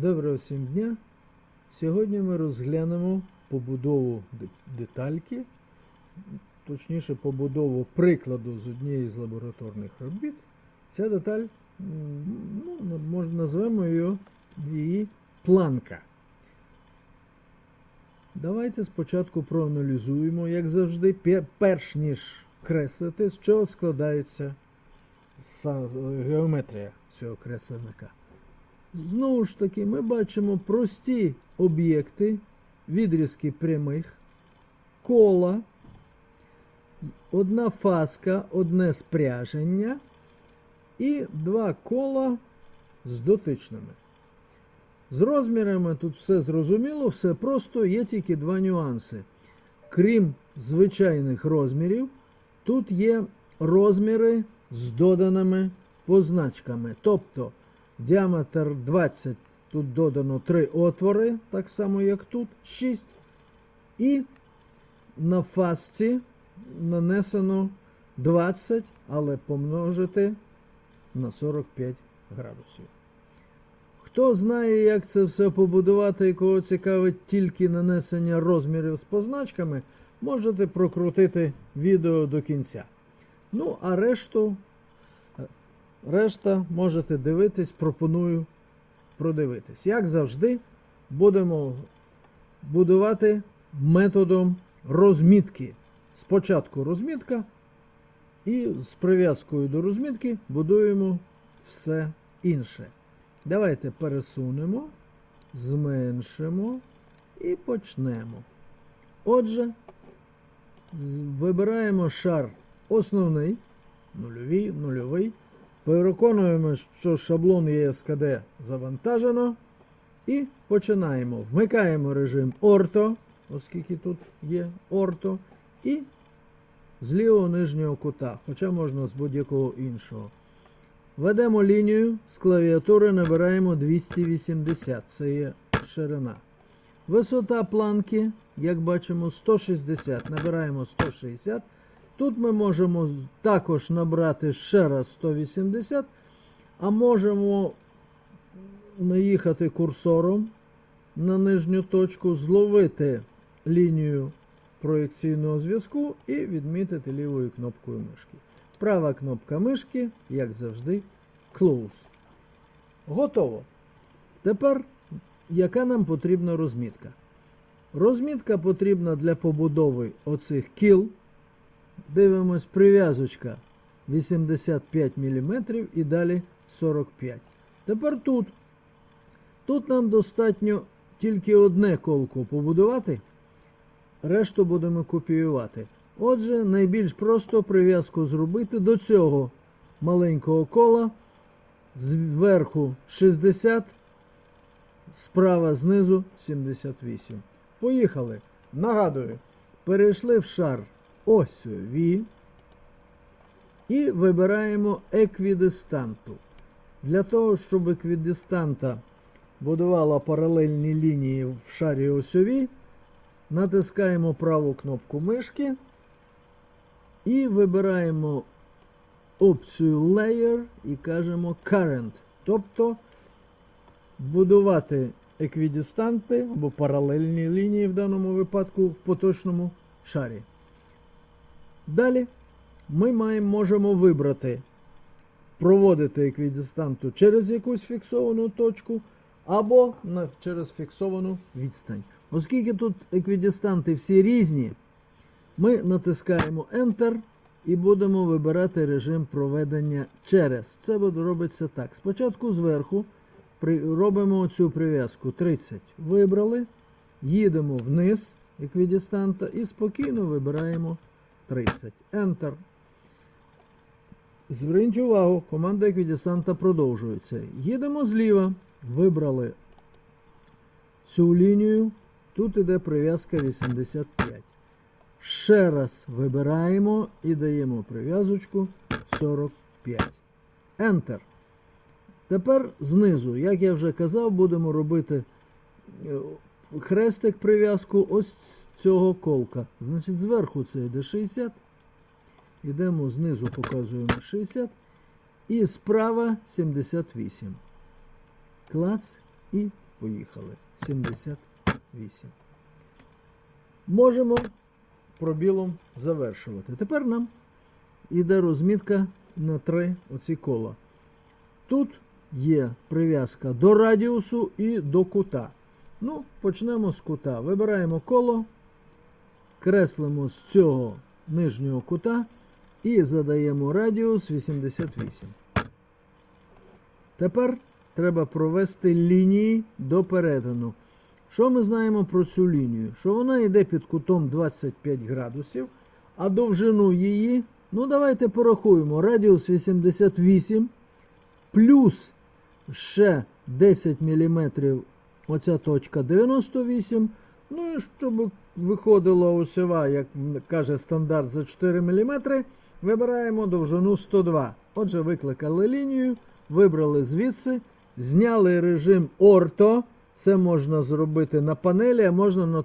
Доброго всім дня! Сьогодні ми розглянемо побудову детальки, точніше побудову прикладу з однієї з лабораторних робіт. Ця деталь, ну, може, назвемо її, її планка. Давайте спочатку проаналізуємо, як завжди, перш ніж креслити, з чого складається геометрія цього кресельника. Знову ж таки, ми бачимо прості об'єкти, відрізки прямих, кола, одна фаска, одне спряження і два кола з дотичними. З розмірами тут все зрозуміло, все просто, є тільки два нюанси. Крім звичайних розмірів, тут є розміри з доданими позначками. Тобто діаметр 20, тут додано 3 отвори, так само як тут, 6. І на фасці нанесено 20, але помножити на 45 градусів. Хто знає, як це все побудувати і кого цікавить тільки нанесення розмірів з позначками, можете прокрутити відео до кінця. Ну, а решту, решта можете дивитись, пропоную продивитись. Як завжди, будемо будувати методом розмітки. Спочатку розмітка, і з прив'язкою до розмітки будуємо все інше. Давайте пересунемо, зменшимо і почнемо. Отже, вибираємо шар основний, нульовий, нульовий. Переконуємо, що шаблон ЄСКД завантажено. І починаємо. Вмикаємо режим орто, оскільки тут є орто, і з лівого нижнього кута, хоча можна з будь-якого іншого. Ведемо лінію з клавіатури набираємо 280, це є ширина. Висота планки, як бачимо, 160. Набираємо 160. Тут ми можемо також набрати ще раз 180, а можемо наїхати курсором на нижню точку, зловити лінію проекційного зв'язку і відмітити лівою кнопкою мишки. Права кнопка мишки, як завжди, Close. Готово. Тепер яка нам потрібна розмітка? Розмітка потрібна для побудови оцих кіл. Дивимось, прив'язочка 85 мм і далі 45. Тепер тут. Тут нам достатньо тільки одне колко побудувати, решту будемо копіювати. Отже, найбільш просто прив'язку зробити до цього маленького кола. Зверху 60, справа знизу 78. Поїхали. Нагадую, перейшли в шар осьові і вибираємо еквідистанту. Для того, щоб еквідистанта будувала паралельні лінії в шарі осьові, натискаємо праву кнопку мишки і вибираємо опцію Layer і кажемо Current. Тобто будувати еквідистанти або паралельні лінії в даному випадку в поточному шарі. Далі ми маємо, можемо вибрати проводити еквідистанту через якусь фіксовану точку або через фіксовану відстань. Оскільки тут еквідистанти всі різні, ми натискаємо Enter і будемо вибирати режим проведення через. Це робиться так. Спочатку зверху робимо цю прив'язку 30. Вибрали, їдемо вниз еквідистанта і спокійно вибираємо 30. Enter. Зверніть увагу, команда еквідистанта продовжується. Їдемо зліва. Вибрали цю лінію. Тут іде прив'язка 85. Ще раз вибираємо і даємо прив'язочку 45. Enter. Тепер знизу, як я вже казав, будемо робити е, хрестик прив'язку ось цього колка. Значить, зверху це йде 60. Йдемо знизу, показуємо 60. І справа 78. Клац і Поїхали. 78. Можемо пробілом завершувати. Тепер нам іде розмітка на три оці кола. Тут є прив'язка до радіусу і до кута. Ну, почнемо з кута. Вибираємо коло, креслимо з цього нижнього кута і задаємо радіус 88. Тепер треба провести лінії до перетину. Що ми знаємо про цю лінію? Що вона йде під кутом 25 градусів, а довжину її, ну давайте порахуємо, радіус 88 плюс ще 10 мм оця точка 98. Ну і щоб виходила осьова, як каже стандарт за 4 мм, вибираємо довжину 102. Отже, викликали лінію, вибрали звідси, зняли режим орто. Це можна зробити на панелі, а можна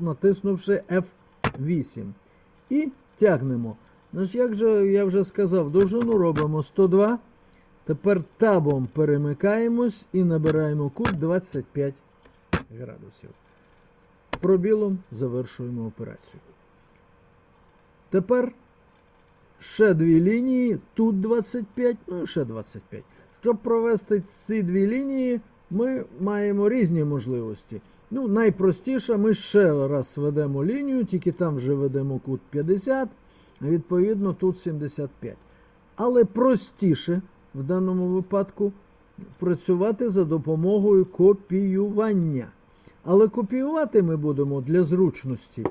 натиснувши F8. І тягнемо. Значить, як же я вже сказав, довжину робимо 102. Тепер табом перемикаємось і набираємо кут 25 градусів. Пробілом завершуємо операцію. Тепер ще дві лінії, тут 25, ну і ще 25. Щоб провести ці дві лінії, ми маємо різні можливості. Ну, найпростіше, ми ще раз ведемо лінію, тільки там вже ведемо кут 50, а відповідно тут 75. Але простіше в даному випадку працювати за допомогою копіювання. Але копіювати ми будемо для зручності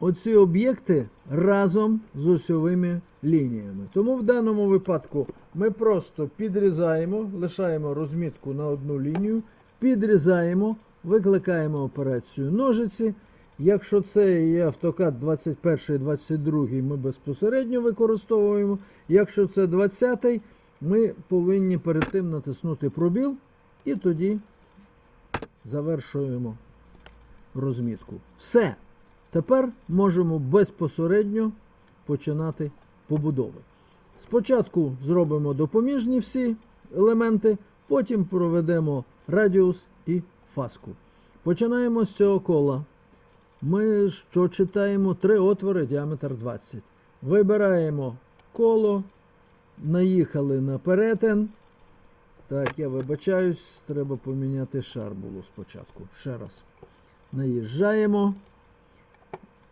оці об'єкти разом з осьовими лініями. Тому в даному випадку ми просто підрізаємо, лишаємо розмітку на одну лінію, підрізаємо, викликаємо операцію ножиці. Якщо це є автокад 21 22 ми безпосередньо використовуємо. Якщо це 20, ми повинні перед тим натиснути пробіл і тоді завершуємо розмітку. Все. Тепер можемо безпосередньо починати побудови. Спочатку зробимо допоміжні всі елементи, потім проведемо радіус і фаску. Починаємо з цього кола. Ми що читаємо? Три отвори, діаметр 20. Вибираємо коло, наїхали на перетин. Так, я вибачаюсь, треба поміняти шар було спочатку. Ще раз. Наїжджаємо.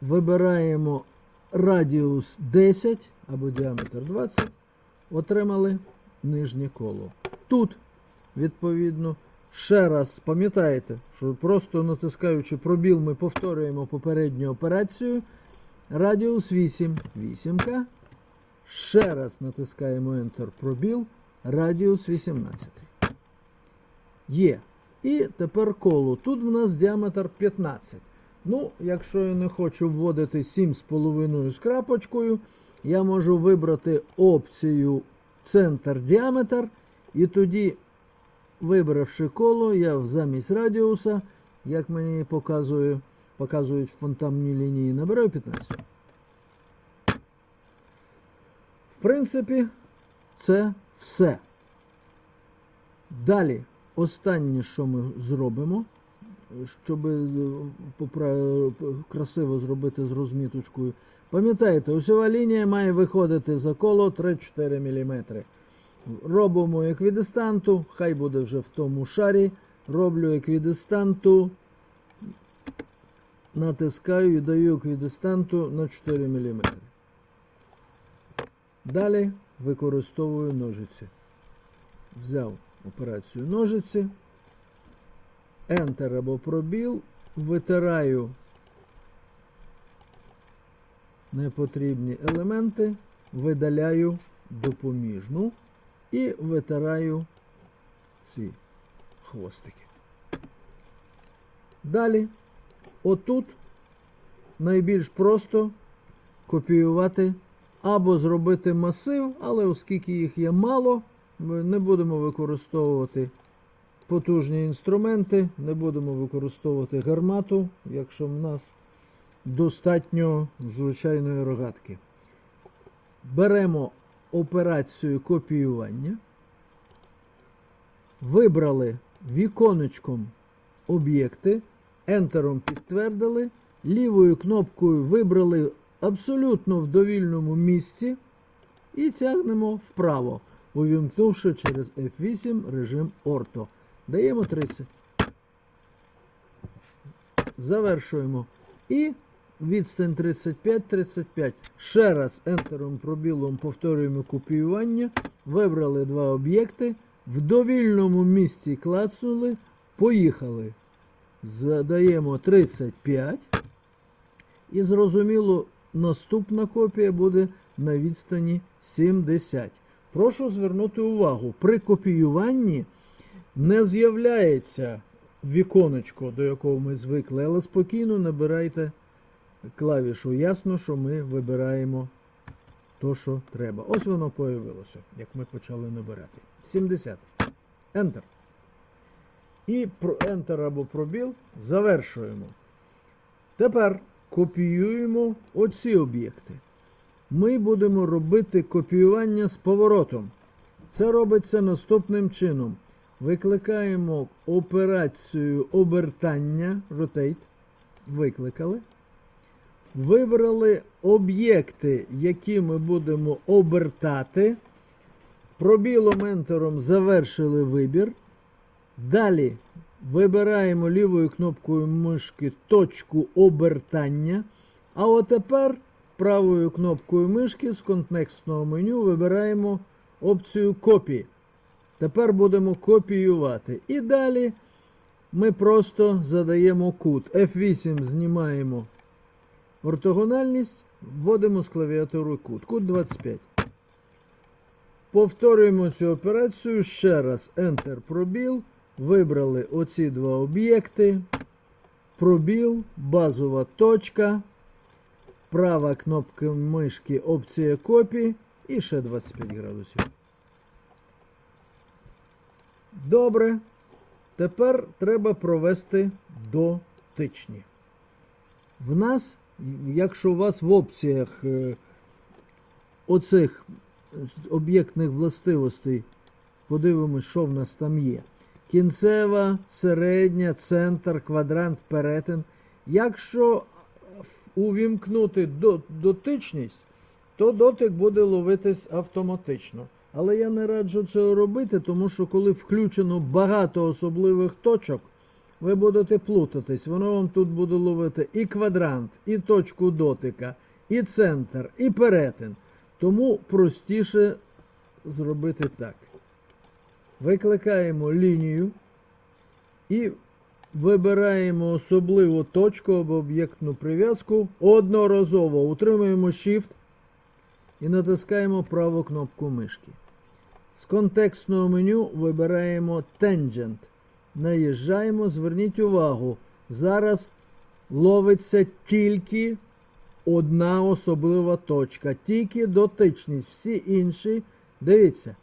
Вибираємо радіус 10 або діаметр 20. Отримали нижнє коло. Тут, відповідно, ще раз пам'ятаєте, що просто натискаючи пробіл, ми повторюємо попередню операцію. Радіус 8. 8. Ще раз натискаємо Enter пробіл. Радіус 18. Є. І тепер коло. Тут в нас діаметр 15. Ну, якщо я не хочу вводити 7,5 з крапочкою, я можу вибрати опцію центр діаметр. І тоді, вибравши коло, я замість радіуса, як мені показує, показують фонтанні лінії, набираю 15. В принципі, це все. Далі, останнє, що ми зробимо, щоб е, красиво зробити з розміточкою. Пам'ятаєте, осьова лінія має виходити за коло 3-4 мм. Робимо еквідистанту, хай буде вже в тому шарі. Роблю еквідистанту, натискаю і даю еквідистанту на 4 мм. Далі використовую ножиці. Взяв операцію ножиці, Enter або пробіл, витираю непотрібні елементи, видаляю допоміжну і витираю ці хвостики. Далі, отут найбільш просто копіювати або зробити масив, але оскільки їх є мало, ми не будемо використовувати потужні інструменти, не будемо використовувати гармату, якщо в нас достатньо звичайної рогатки. Беремо операцію копіювання, вибрали віконечком об'єкти, ентером підтвердили, лівою кнопкою вибрали абсолютно в довільному місці і тягнемо вправо, увімкнувши через F8 режим орто. Даємо 30. Завершуємо. І відстань 35-35. Ще раз ентером пробілом повторюємо копіювання. Вибрали два об'єкти. В довільному місці клацнули. Поїхали. Задаємо 35. І зрозуміло, наступна копія буде на відстані 70. Прошу звернути увагу, при копіюванні не з'являється віконечко, до якого ми звикли, але спокійно набирайте клавішу. Ясно, що ми вибираємо то, що треба. Ось воно появилося, як ми почали набирати. 70. Enter. І Enter або пробіл завершуємо. Тепер копіюємо оці об'єкти. Ми будемо робити копіювання з поворотом. Це робиться наступним чином. Викликаємо операцію обертання Rotate. Викликали. Вибрали об'єкти, які ми будемо обертати. Пробілом ентером завершили вибір. Далі вибираємо лівою кнопкою мишки точку обертання. А отепер правою кнопкою мишки з контекстного меню вибираємо опцію копії. Тепер будемо копіювати. І далі ми просто задаємо кут. F8 знімаємо ортогональність, вводимо з клавіатури кут. Кут 25. Повторюємо цю операцію ще раз. Enter пробіл. Вибрали оці два об'єкти. Пробіл, базова точка. Права кнопка мишки, опція копії і ще 25 градусів. Добре. Тепер треба провести дотичні. В нас, якщо у вас в опціях е, оцих об'єктних властивостей, подивимось, що в нас там є. Кінцева, середня, центр, квадрант, перетин. Якщо увімкнути дотичність, то дотик буде ловитись автоматично. Але я не раджу цього робити, тому що коли включено багато особливих точок, ви будете плутатись. Воно вам тут буде ловити і квадрант, і точку дотика, і центр, і перетин. Тому простіше зробити так. Викликаємо лінію і вибираємо особливу точку або об'єктну прив'язку. Одноразово утримуємо Shift і натискаємо праву кнопку мишки. З контекстного меню вибираємо Tangent. Наїжджаємо, зверніть увагу, зараз ловиться тільки одна особлива точка, тільки дотичність. Всі інші, дивіться,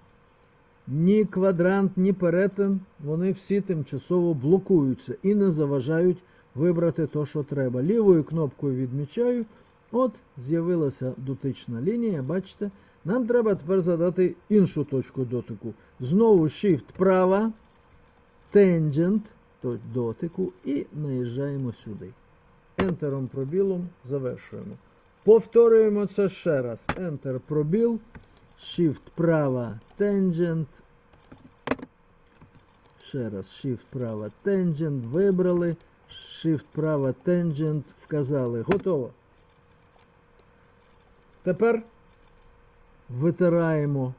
ні квадрант, ні перетин, вони всі тимчасово блокуються і не заважають вибрати то, що треба. Лівою кнопкою відмічаю. От, з'явилася дотична лінія, бачите? Нам треба тепер задати іншу точку дотику. Знову Shift права, Tangent то- дотику і наїжджаємо сюди. Ентером пробілом завершуємо. Повторюємо це ще раз. Enter пробіл, Shift права, Tangent. Ще раз Shift права, Tangent. Вибрали. Shift права, Tangent. Вказали. Готово. Тепер витираємо,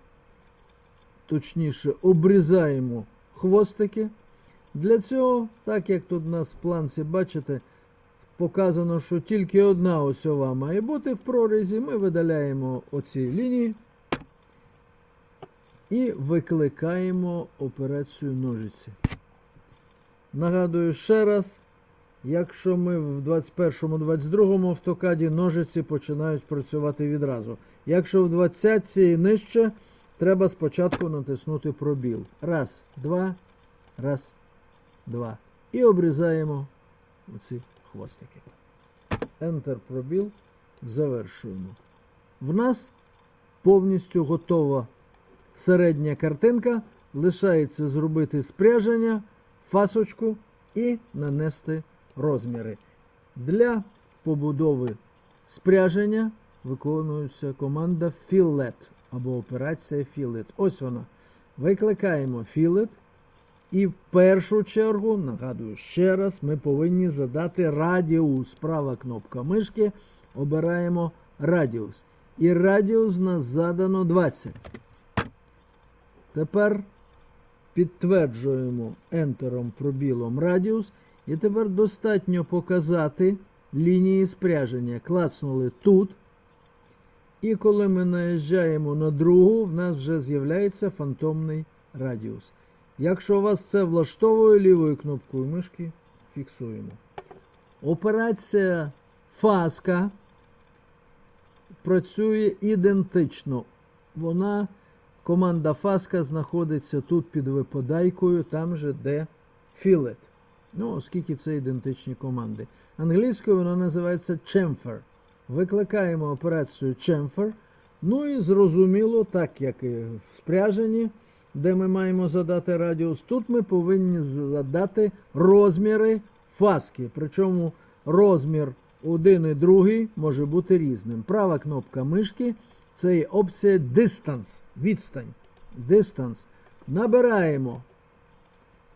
точніше, обрізаємо хвостики. Для цього, так як тут у нас в планці, бачите, показано, що тільки одна осьова має бути в прорізі. Ми видаляємо оці лінії і викликаємо операцію ножиці. Нагадую ще раз, якщо ми в 21-22 автокаді ножиці починають працювати відразу. Якщо в 20 і нижче, треба спочатку натиснути пробіл. Раз, два, раз, два. І обрізаємо оці хвостики. Enter пробіл. Завершуємо. В нас повністю готова середня картинка. Лишається зробити спряження, фасочку і нанести розміри. Для побудови спряження виконується команда Fillet або операція Fillet. Ось вона. Викликаємо Fillet. І в першу чергу, нагадую ще раз, ми повинні задати радіус. Права кнопка мишки. Обираємо радіус. І радіус у нас задано 20. Тепер підтверджуємо ентером пробілом радіус. І тепер достатньо показати лінії спряження. Клацнули тут. І коли ми наїжджаємо на другу, в нас вже з'являється фантомний радіус. Якщо вас це влаштовує лівою кнопкою мишки, фіксуємо. Операція фаска працює ідентично. Вона, команда фаска знаходиться тут під випадайкою, там же де філет. Ну, оскільки це ідентичні команди. Англійською вона називається chamfer. Викликаємо операцію chamfer. Ну і зрозуміло, так як і в спряженні, де ми маємо задати радіус, тут ми повинні задати розміри фаски. Причому розмір один і другий може бути різним. Права кнопка мишки це є опція Distance. Відстань. Distance. Набираємо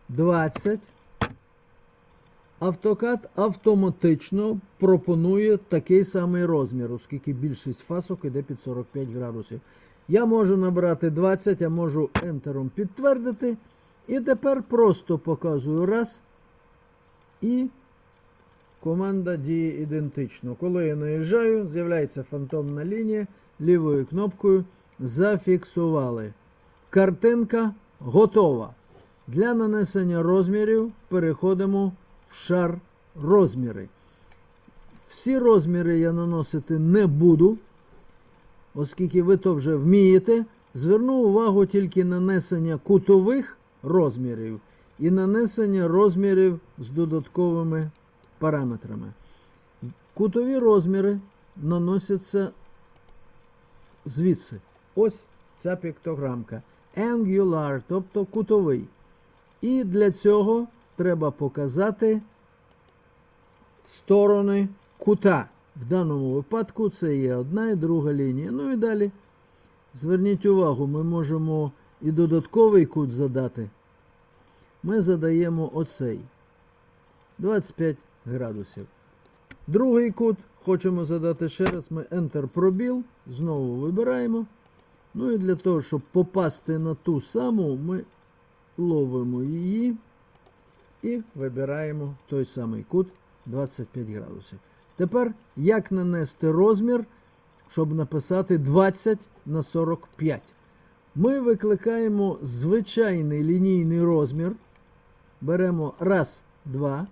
20. Автокад автоматично пропонує такий самий розмір, оскільки більшість фасок іде під 45 градусів. Я можу набрати 20, я можу ентером підтвердити. І тепер просто показую раз. І команда діє ідентично. Коли я наїжджаю, з'являється фантомна лінія. Лівою кнопкою зафіксували. Картинка готова. Для нанесення розмірів переходимо в шар розміри. Всі розміри я наносити не буду, оскільки ви то вже вмієте. Зверну увагу тільки нанесення кутових розмірів і нанесення розмірів з додатковими параметрами. Кутові розміри наносяться звідси. Ось ця піктограмка. Angular, тобто кутовий. І для цього треба показати сторони кута. В даному випадку це є одна і друга лінія. Ну і далі. Зверніть увагу, ми можемо і додатковий кут задати. Ми задаємо оцей 25 градусів. Другий кут хочемо задати ще раз. Ми Enter пробіл, знову вибираємо. Ну і для того, щоб попасти на ту саму, ми ловимо її і вибираємо той самий кут 25 градусів. Тепер як нанести розмір, щоб написати 20 на 45. Ми викликаємо звичайний лінійний розмір. Беремо раз, два.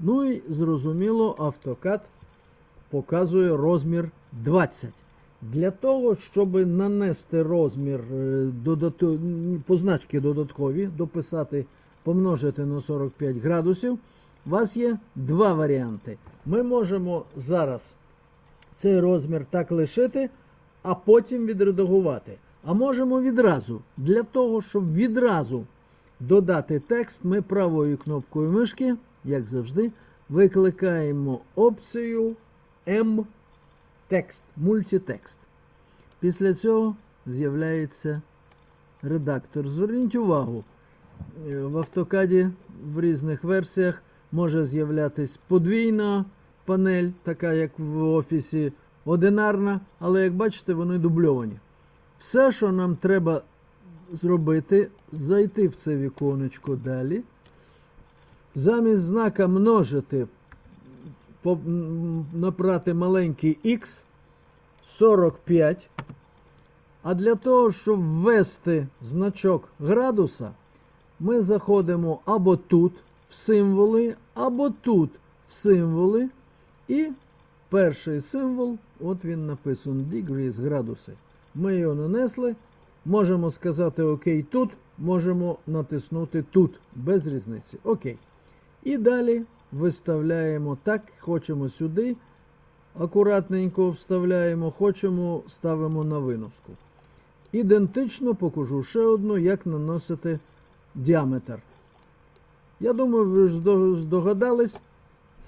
Ну і зрозуміло, автокад показує розмір 20. Для того, щоб нанести розмір е, позначки додаткові, дописати, помножити на 45 градусів, у вас є два варіанти. Ми можемо зараз цей розмір так лишити, а потім відредагувати. А можемо відразу. Для того, щоб відразу додати текст, ми правою кнопкою мишки, як завжди, викликаємо опцію М текст, мультитекст. Після цього з'являється редактор. Зверніть увагу, е, в автокаді в різних версіях може з'являтись подвійна панель, така як в офісі, одинарна, але як бачите, вони дубльовані. Все, що нам треба зробити, зайти в це віконечко далі. Замість знака множити набрати маленький X 45. А для того, щоб ввести значок градуса, ми заходимо або тут в символи, або тут в символи. І перший символ, от він написаний degrees градуси. Ми його нанесли. Можемо сказати ОК тут, можемо натиснути тут, без різниці. Окей. І далі виставляємо так, хочемо сюди. Акуратненько вставляємо, хочемо, ставимо на виноску. Ідентично покажу ще одну, як наносити діаметр. Я думаю, ви ж здогадались,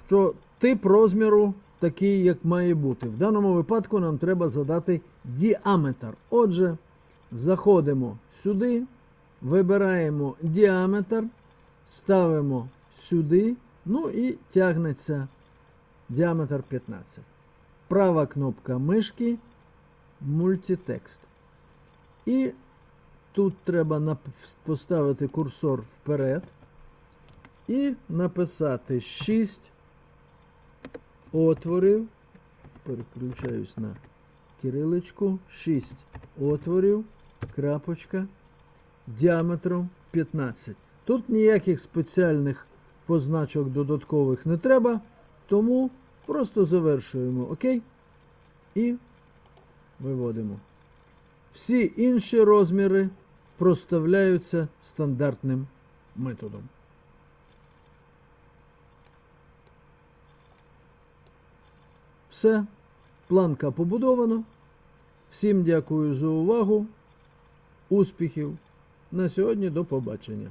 що тип розміру такий, як має бути. В даному випадку нам треба задати діаметр. Отже, заходимо сюди, вибираємо діаметр, ставимо сюди, ну і тягнеться діаметр 15. Права кнопка мишки, мультитекст. І тут треба поставити курсор вперед і написати 6 отворів. Переключаюсь на кириличку. 6 отворів, крапочка, діаметром 15. Тут ніяких спеціальних позначок додаткових не треба, тому просто завершуємо ОК і виводимо. Всі інші розміри проставляються стандартним методом. Все, планка побудована. Всім дякую за увагу. Успіхів. На сьогодні до побачення.